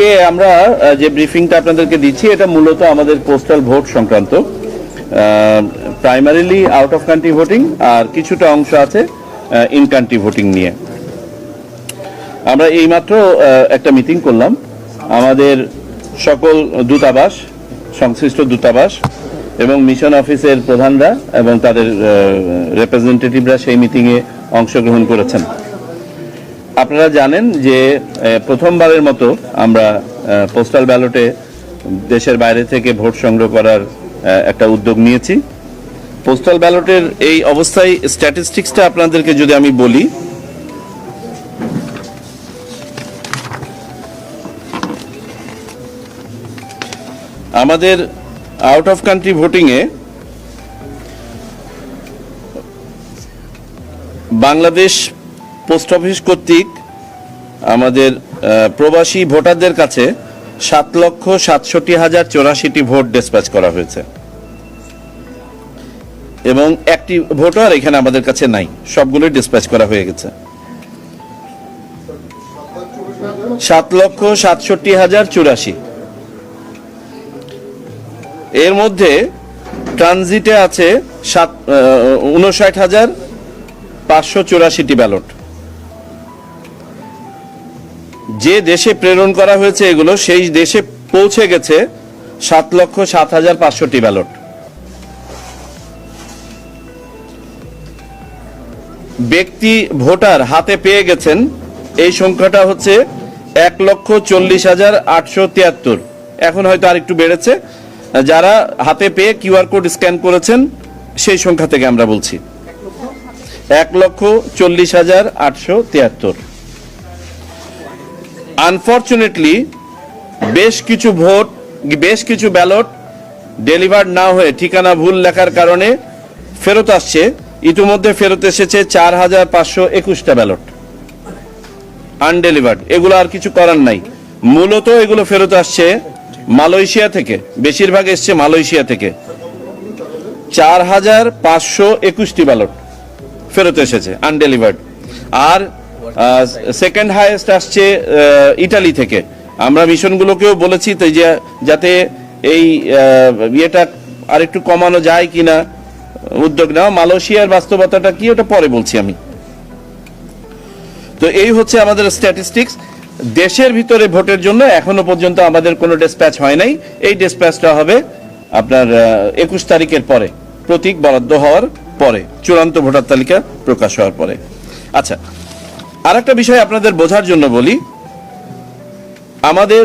আজকে আমরা যে ব্রিফিংটা আপনাদেরকে দিচ্ছি, এটা মূলত আমাদের পোস্টাল ভোট সংক্রান্ত। Primarily out of country voting আর কিছুটা অংশ আছে ইন কান্ট্রি ভোটিং নিয়ে। আমরা এইমাত্র একটা মিটিং করলাম। আমাদের সকল দূতাবাস, সংশ্লিষ্ট দূতাবাস এবং মিশন অফিসের প্রধানরা এবং তাদের রিপ্রেজেন্টেটিভরা সেই মিটিংয়ে অংশগ্রহণ করেছেন। আপনারা জানেন যে প্রথমবারের মতো আমরা পোস্টাল ব্যালটে দেশের বাইরে থেকে ভোট সংগ্রহ করার একটা উদ্যোগ নিয়েছি। পোস্টাল ব্যালটের এই অবস্থায় স্ট্যাটিস্টিক্সটা আপনাদেরকে যদি আমি বলি, আমাদের আউট অফ কান্ট্রি ভোটিংয়ে বাংলাদেশ পোস্ট অফিস কর্তৃক আমাদের প্রবাসী ভোটারদের কাছে সাত লক্ষ সাতষট্টি হাজার চৌরাশিটি ভোট ডিসপ্যাচ করা হয়েছে। এবং একটি ভোটার এখানে আমাদের কাছে নাই। সবগুলোই ডিসপ্যাচ করা হয়ে গেছে। সাত লক্ষ সাতষট্টি হাজার চুরাশি। এর মধ্যে ট্রানজিটে আছে সাত উনষাট হাজার পাঁচশো চুরাশিটি ব্যালট যে দেশে প্রেরণ করা হয়েছে এগুলো, সেই দেশে পৌঁছে গেছে সাত লক্ষ সাত হাজার পাঁচশোটি ব্যালট। ব্যক্তি ভোটার হাতে পেয়ে গেছেন, এই সংখ্যাটা হচ্ছে এক লক্ষ চল্লিশ হাজার আটশো তিয়াত্তর। এখন হয়তো আরেকটু বেড়েছে। যারা হাতে পেয়ে কিউআর কোড স্ক্যান করেছেন, সেই সংখ্যা থেকে আমরা বলছি। এক লক্ষ চল্লিশ হাজার আটশো তিয়াত্তর। আনফর্চুনেটলি বেশ কিছু ভোট, বেশ কিছু ব্যালট ডেলিভার্ড না হয়ে ঠিকানা ভুল লেখার কারণে ফেরত আসছে। ইতিমধ্যে ফেরত এসেছে চার হাজার পাঁচশো একুশটা ব্যালট। আনডেলিভার্ড এগুলো আর কিছু করার নাই। মূলত এগুলো ফেরত আসছে মালয়েশিয়া থেকে। বেশিরভাগ এসছে মালয়েশিয়া থেকে। চার হাজার পাঁচশো একুশটি ব্যালট ফেরত এসেছে। আনডেলিভার্ড আর সেকেন্ড হাইয়েস্ট আসছে ইটালি থেকে। আমরা মিশনগুলোকেও বলেছি তো যে, যাতে এই ইয়েটা আরেকটু কমানো যায় কিনা, উদ্যোগ নেওয়া। মালয়েশিয়ার বাস্তবতাটা কি, ওটা পরে বলছি আমি। তো এই হচ্ছে আমাদের স্ট্যাটিস্টিক্স দেশের ভিতরে ভোটের জন্য এখনও পর্যন্ত আমাদের কোনো ডিসপ্যাচ হয় নাই। এই ডিসপ্যাচটা হবে আপনার একুশ তারিখের পরে। প্রতীক বরাদ্দ হওয়ার পরে। চূড়ান্ত ভোটার তালিকা প্রকাশ হওয়ার পরে। আচ্ছা আরেকটা বিষয় আপনাদের বোঝার জন্য বলি। আমাদের